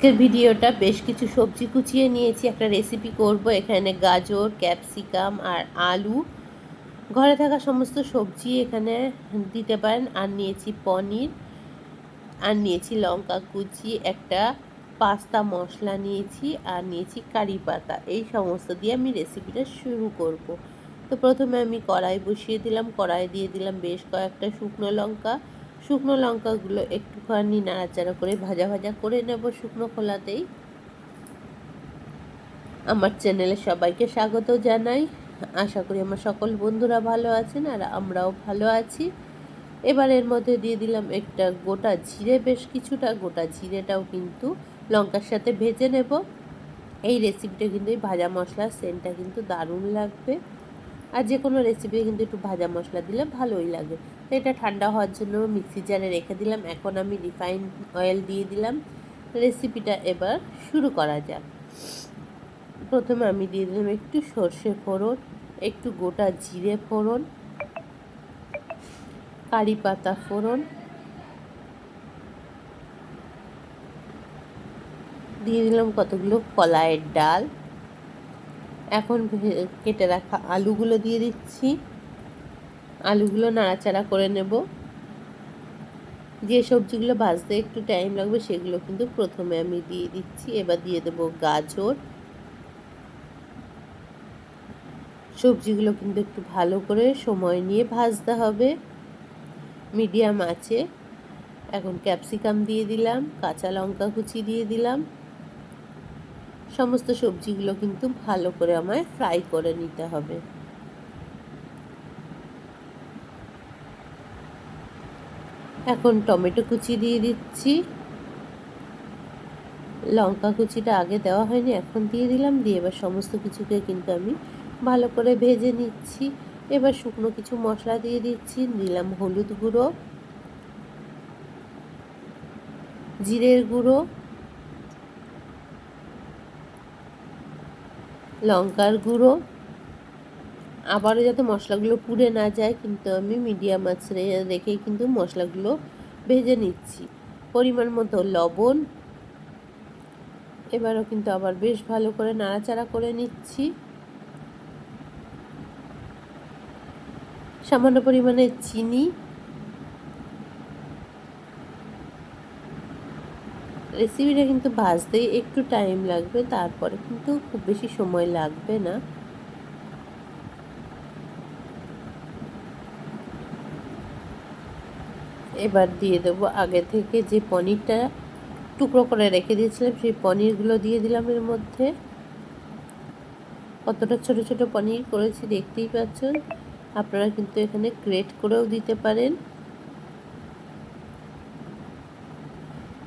আজকের ভিডিওটা বেশ কিছু সবজি কুচিয়ে নিয়েছি। একটা রেসিপি করব। এখানে গাজর ক্যাপসিকাম আর আলু। ঘরে থাকা সমস্ত সবজি এখানে দিতে পারেন। আর নিয়েছি পনির। আর নিয়েছি লঙ্কা কুচি, একটা পাস্তা মশলা নিয়েছি, আর নিয়েছি কারি পাতা। এই সমস্ত দিয়ে আমি রেসিপিটা শুরু করব। তো প্রথমে আমি কড়াই বসিয়ে দিলাম। কড়াই দিয়ে দিলাম বেশ কয়েকটা শুকনো লঙ্কা। শুকনো লঙ্কাগুলো একটুখানি নাড়াচাড়া করে ভাজা ভাজা করে নেব শুকনো খোলাতেই। আমার চ্যানেলে সবাইকে স্বাগত জানাই। আশা করি আমার সকল বন্ধুরা ভালো আছেন আর আমরাও ভালো আছি। এবার এর মধ্যে দিয়ে দিলাম একটা গোটা জিরে, বেশ কিছুটা গোটা জিরেটাও কিন্তু লঙ্কার সাথে ভেজে নেব। এই রেসিপিটা কিন্তু এই ভাজা মশলার সেন্টটা কিন্তু দারুণ লাগবে। আর যে কোনো রেসিপি কিন্তু একটু ভাজা মশলা দিলে ভালোই লাগে। তো এটা ঠান্ডা হওয়ার জন্য মিক্সি জারে রেখে দিলাম। এখন আমি রিফাইন অয়েল দিয়ে দিলাম। রেসিপিটা এবার শুরু করা যাক। প্রথমে আমি দিয়ে দিলাম একটু সর্ষে ফোড়ন, একটু গোটা জিরে ফোড়ন, কারি পাতা ফোড়ন। দিয়ে দিলাম কতগুলো কলাইয়ের ডাল। এখন কেটে রাখা আলুগুলো দিয়ে দিচ্ছি। আলুগুলো নাড়াচাড়া করে নেব। যে সবজিগুলো ভাজতে একটু টাইম লাগবে, সেগুলো কিন্তু প্রথমে আমি দিয়ে দিচ্ছি। এবার দিয়ে দেব গাজর। সবজিগুলো কিন্তু একটু ভালো করে সময় নিয়ে ভাজতে হবে। মিডিয়াম আছে। এখন ক্যাপসিকাম দিয়ে দিলাম, কাঁচা লঙ্কা কুচি দিয়ে দিলাম। সমস্ত সবজিগুলো কিন্তু ভালো করে আমায় ফ্রাই করে নিতে হবে। এখন টমেটো কুচি দিয়ে দিচ্ছি। লঙ্কা কুচিটা আগে দেওয়া হয়নি, এখন দিয়ে দিলাম, দিয়ে এবার সমস্ত কিছুকে কিন্তু আমি ভালো করে ভেজে নিচ্ছি। এবার শুকনো কিছু মশলা দিয়ে দিচ্ছি, দিলাম হলুদ গুঁড়ো, জিরের গুঁড়ো লঙ্কার গুঁড়ো। আবারও যাতে মশলাগুলো পুড়ে না যায়, কিন্তু আমি মিডিয়াম আঁচে রেখেই কিন্তু মশলাগুলো ভেজে নিচ্ছি। পরিমাণ মতো লবণ। এবারও কিন্তু আবার বেশ ভালো করে নাড়াচাড়া করে নিচ্ছি। সামান্য পরিমাণে চিনি। রেসিপিটা কিন্তু ভাজতেই একটু টাইম লাগবে, তারপরে কিন্তু খুব বেশি সময় লাগবে না। এবার দিয়ে দেবো আগে থেকে যে পনিরটা টুকরো করে রেখে দিয়েছিলাম, সেই পনিরগুলো দিয়ে দিলাম এর মধ্যে। কতটা ছোট ছোট পনির করেছি দেখতেই পাচ্ছেন আপনারা কিন্তু এখানে গ্রেট করেও দিতে পারেন।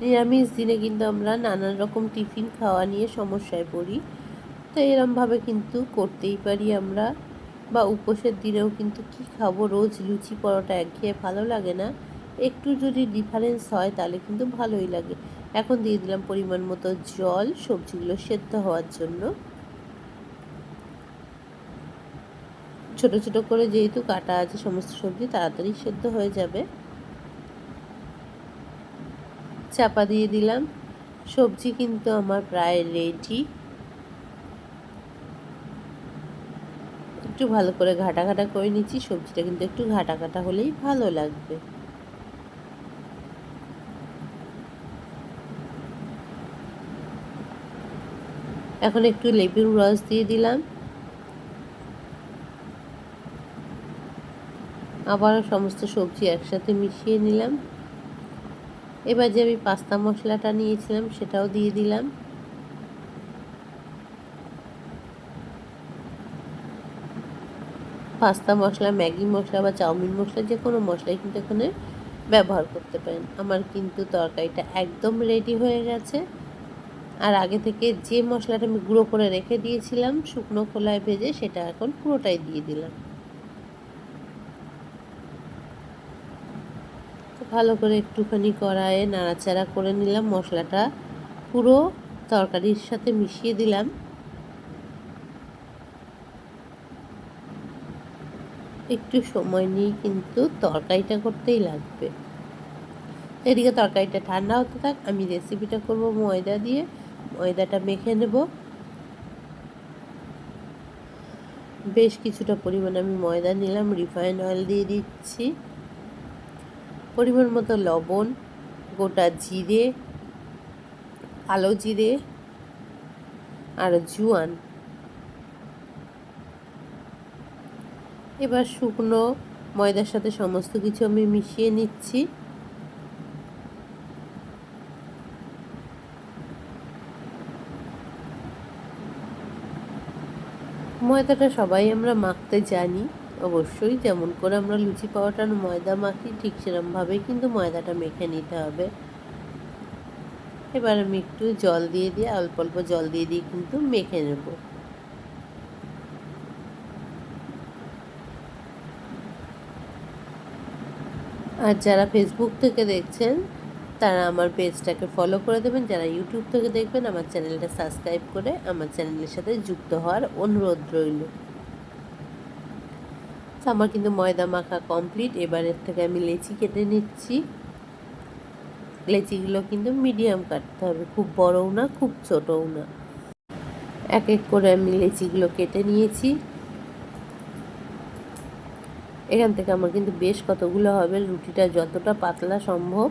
নিরামিষ দিনে কিন্তু আমরা নানান রকম টিফিন খাওয়া নিয়ে সমস্যায় পড়ি। তো এরমভাবে কিন্তু করতেই পারি আমরা। বা উপোসের দিনেও কিন্তু কি খাব? রোজ লুচি পরোটা একঘেয়ে ভালো লাগে না। একটু যদি ডিফারেন্স হয় তাহলে কিন্তু ভালোই লাগে। এখন দিয়ে দিলাম পরিমাণ মতো জল, সবজিগুলো সেদ্ধ হওয়ার জন্য। ছোট ছোট করে যেহেতু কাটা আছে সমস্ত সবজি, তাড়াতাড়ি সেদ্ধ হয়ে যাবে। চাপা দিয়ে দিলাম। সবজি কিন্তু আমার প্রায় রেডি একটু ভালো করে ঘাটা ঘাটা করে নিচ্ছি, সবজিটা কিন্তু একটু ঘাটা ঘাটা হলেই ভালো লাগবে। এখন একটু লেবুর রস দিয়ে দিলাম। আবারও সমস্ত সবজি একসাথে মিশিয়ে নিলাম। এবার যে আমি পাস্তা মশলাটা নিয়েছিলাম, সেটাও দিয়ে দিলাম। পাস্তা মশলা, ম্যাগি মশলা বা চাউমিন মশলা, যে কোনো মশলাই কিন্তু এখানে ব্যবহার করতে পারেন। আমার কিন্তু তরকারিটা একদম রেডি হয়ে গেছে। আর আগে থেকে যে মশলাটা আমি গুঁড়ো করে রেখে দিয়েছিলাম, শুকনো খোলায় ভেজে সেটা এখন পুরোটাই দিয়ে দিলাম। ভালো করে একটুখানি কড়াইয়ে নাড়াচাড়া করে নিলাম মশলাটা। পুরো তরকারির সাথে মিশিয়ে দিলাম। একটু সময় নিয়ে কিন্তু তরকারিটা করতেই লাগবে। এদিকে তরকারিটা ঠান্ডা হতে থাক, আমি রেসিপিটা করব ময়দা দিয়ে। ময়দাটা মেখে নেব। বেশ কিছুটা পরিমাণ আমি ময়দা নিলাম, রিফাইন অয়েল দিয়ে দিচ্ছি। পরিমাণ মতো লবণ, গোটা জিরে কালো জিরে, আর জুয়ান। এবার শুকনো ময়দার সাথে সমস্ত কিছু আমি মিশিয়ে নিচ্ছি। ময়দাটা সবাই আমরা মাখতে জানি। অবশ্যই যেমন করে আমরা লুচি পাওয়াটার ময়দা মাখি ঠিক সেরমভাবেই কিন্তু ময়দাটা মেখে নিতে হবে। এবার আমি একটু জল দিয়ে দিয়ে, অল্প অল্প জল দিয়ে দিয়ে কিন্তু মেখে নেব। আর যারা ফেসবুক থেকে দেখছেন, তারা আমার পেজটাকে ফলো করে দেবেন। যারা ইউটিউব থেকে দেখবেন, আমার চ্যানেলটা সাবস্ক্রাইব করে আমার চ্যানেলের সাথে যুক্ত হওয়ার অনুরোধ রইল। আমার কিন্তু ময়দা মাখা কমপ্লিট এবারের থেকে আমি লেচি কেটে নিচ্ছি। লেচিগুলো কিন্তু মিডিয়াম কাটতে হবে, খুব বড়ও না, খুব ছোটও না। এক এক করে আমি লেচিগুলো কেটে নিয়েছি। এখান থেকে আমার কিন্তু বেশ কতগুলো হবে, রুটিটা যতটা পাতলা সম্ভব।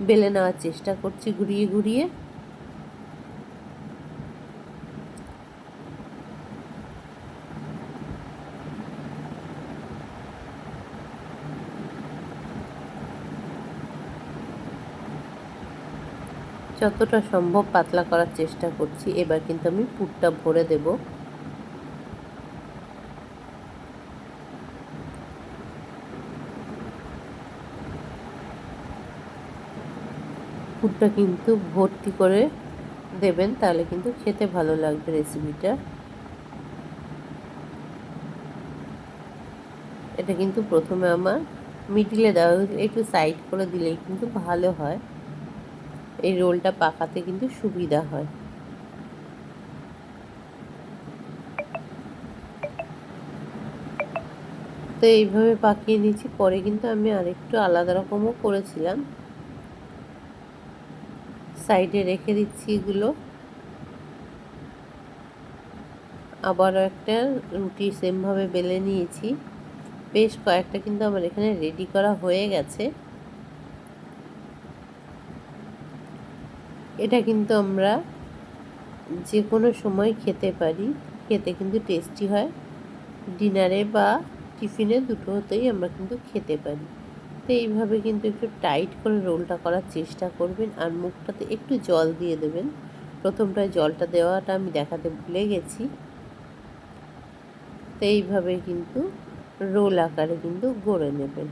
বেলে নেওয়ার চেষ্টা করছি, ঘুরিয়ে ঘুরিয়ে। যতটা সম্ভব পাতলা করার চেষ্টা করছি, এবার কিন্তু আমি পুরটা ভরে দেব। পুরটা কিন্তু ভর্তি করে দেবেন, তাহলে কিন্তু খেতে ভালো লাগবে রেসিপিটা। এটা কিন্তু প্রথমে আমার মিডিলে দেওয়া একটু সাইড করে দিলেই কিন্তু ভালো হয়। এই রোলটা পাকাতে কিন্তু সুবিধা হয়। তো এইভাবে পাকিয়ে নিয়েছি, পরে কিন্তু আমি আরেকটু আলাদা রকমও করেছিলাম। সাইডে রেখে দিচ্ছি এগুলো। আবারও একটা রুটি সেমভাবে বেলে নিয়েছি। বেশ কয়েকটা কিন্তু আমার এখানে রেডি করা হয়ে গেছে। এটা কিন্তু আমরা যে কোনো সময় খেতে পারি। খেতে কিন্তু টেস্টি হয়। ডিনারে বা টিফিনে দুটো হতেই আমরা কিন্তু খেতে পারি। তো এইভাবে কিন্তু একটু টাইট করে রোলটা করার চেষ্টা করবেন আর মুখটাতে একটু জল দিয়ে দেবেন। প্রথমটায় জলটা দেওয়াটা আমি দেখাতে ভুলে গেছি। তো এইভাবে কিন্তু রোল আকারে কিন্তু গড়ে নেবেন।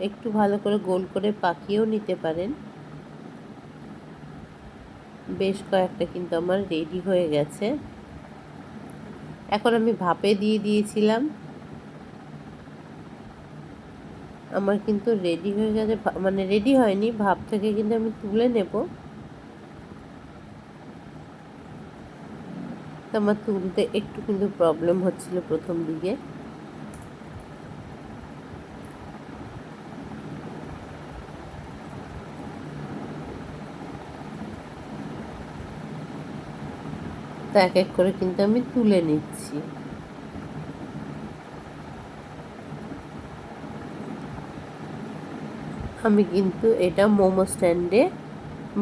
একটু ভালো করে গোল করে পাকিয়েও নিতে পারেন। বেশ কয়েকটা কিন্তু আমার রেডি হয়ে গেছে। এখন আমি ভাপে দিয়ে দিয়েছিলাম। আমার কিন্তু রেডি হয়ে গেছে মানে রেডি হয়নি, ভাপ থেকে কিন্তু আমি তুলে নেব। তো আমার তুলতে একটু কিন্তু প্রবলেম হচ্ছিল প্রথম দিকে। তো এক এক করে কিন্তু আমি তুলে নিচ্ছি। আমি কিন্তু এটা মোমো স্ট্যান্ডে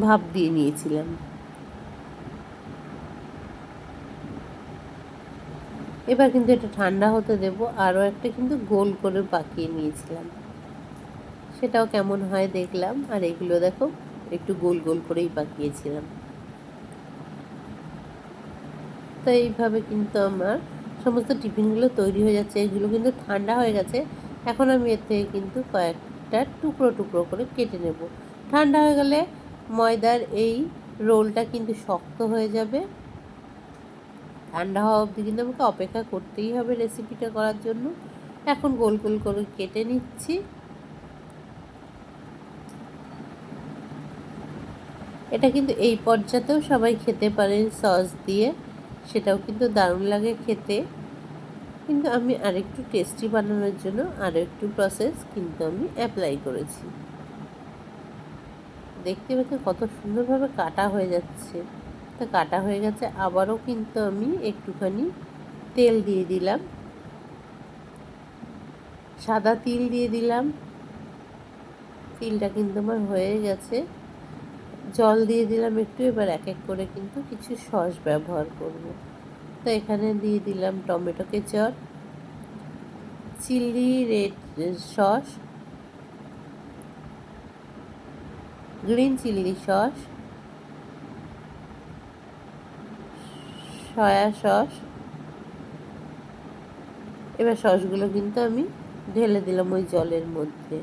ভাপ দিয়ে নিয়েছিলাম। এবার কিন্তু এটা ঠান্ডা হতে দেব, আরও একটা কিন্তু গোল করে পাকিয়ে নিয়েছিলাম। সেটাও কেমন হয় দেখলাম, আর এগুলো দেখো, একটু গোল গোল করেই পাকিয়েছিলাম। তো এইভাবে কিন্তু আমার সমস্ত টিফিনগুলো তৈরি হয়ে যাচ্ছে, এগুলো কিন্তু ঠান্ডা হয়ে গেছে। এখন আমি এর থেকে কিন্তু কয়েকটা টুকরো টুকরো করে কেটে নেব। ঠান্ডা হয়ে গেলে ময়দার এই রোলটা কিন্তু শক্ত হয়ে যাবে। ঠান্ডা হওয়া অবধি কিন্তু আমাকে অপেক্ষা করতেই হবে রেসিপিটা করার জন্য। এখন গোল গোল করে কেটে নিচ্ছি। এটা কিন্তু এই পর্যাতেও সবাই খেতে পারেন সস দিয়ে। সেটাও কিন্তু দারুণ লাগে খেতে। কিন্তু আমি আরেকটু টেস্টি বানানোর জন্য আরও একটু প্রসেস কিন্তু আমি অ্যাপ্লাই করেছি। দেখতে পেতে কত সুন্দরভাবে কাটা হয়ে যাচ্ছে। তা কাটা হয়ে গেছে, আবারও কিন্তু আমি একটুখানি তেল দিয়ে দিলাম। সাদা তিল দিয়ে দিলাম। তিলটা কিন্তু আমার হয়ে গেছে। জল দিয়ে দিলাম একটু, এবার এক এক করে কিন্তু কিছু সস ব্যবহার করব। তো এখানে দিয়ে দিলাম tomato ketchup, chilli red sauce, green chilli sauce, soya sauce. এবার সসগুলো কিন্তু আমি ঢেলে দিলাম ওই জলের মধ্যে।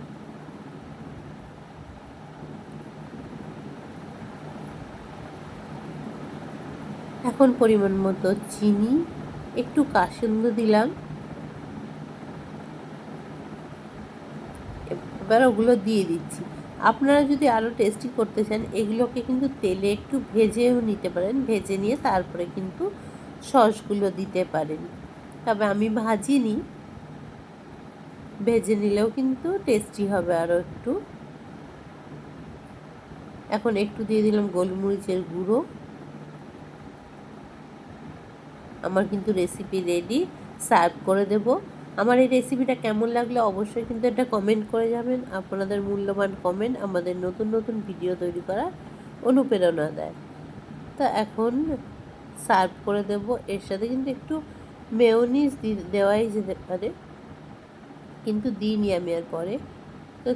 এখন পরিমাণ মতো চিনি, একটু কাসুন্দ দিলাম। এবার ওগুলো দিয়ে দিচ্ছি। আপনারা যদি আরও টেস্টি করতে চান, এগুলোকে কিন্তু তেলে একটু ভেজেও নিতে পারেন। ভেজে নিয়ে তারপরে কিন্তু সসগুলো দিতে পারেন। তবে আমি ভাজিনি। ভেজে নিলেও কিন্তু টেস্টি হবে আরও একটু। এখন একটু দিয়ে দিলাম গোলমরিচের গুঁড়ো। আমার কিন্তু রেসিপি রেডি সার্ভ করে দেব। আমার এই রেসিপিটা কেমন লাগলে অবশ্যই কিন্তু এটা কমেন্ট করে যাবেন। আপনাদের মূল্যবান কমেন্ট আমাদের নতুন নতুন ভিডিও তৈরি করার অনুপ্রেরণা দেয়। তো এখন সার্ভ করে দেব। এর সাথে কিন্তু একটু মেয়নিজ দেওয়াই যেতে পারে। কিন্তু দিইনি আমি আর পরে। তো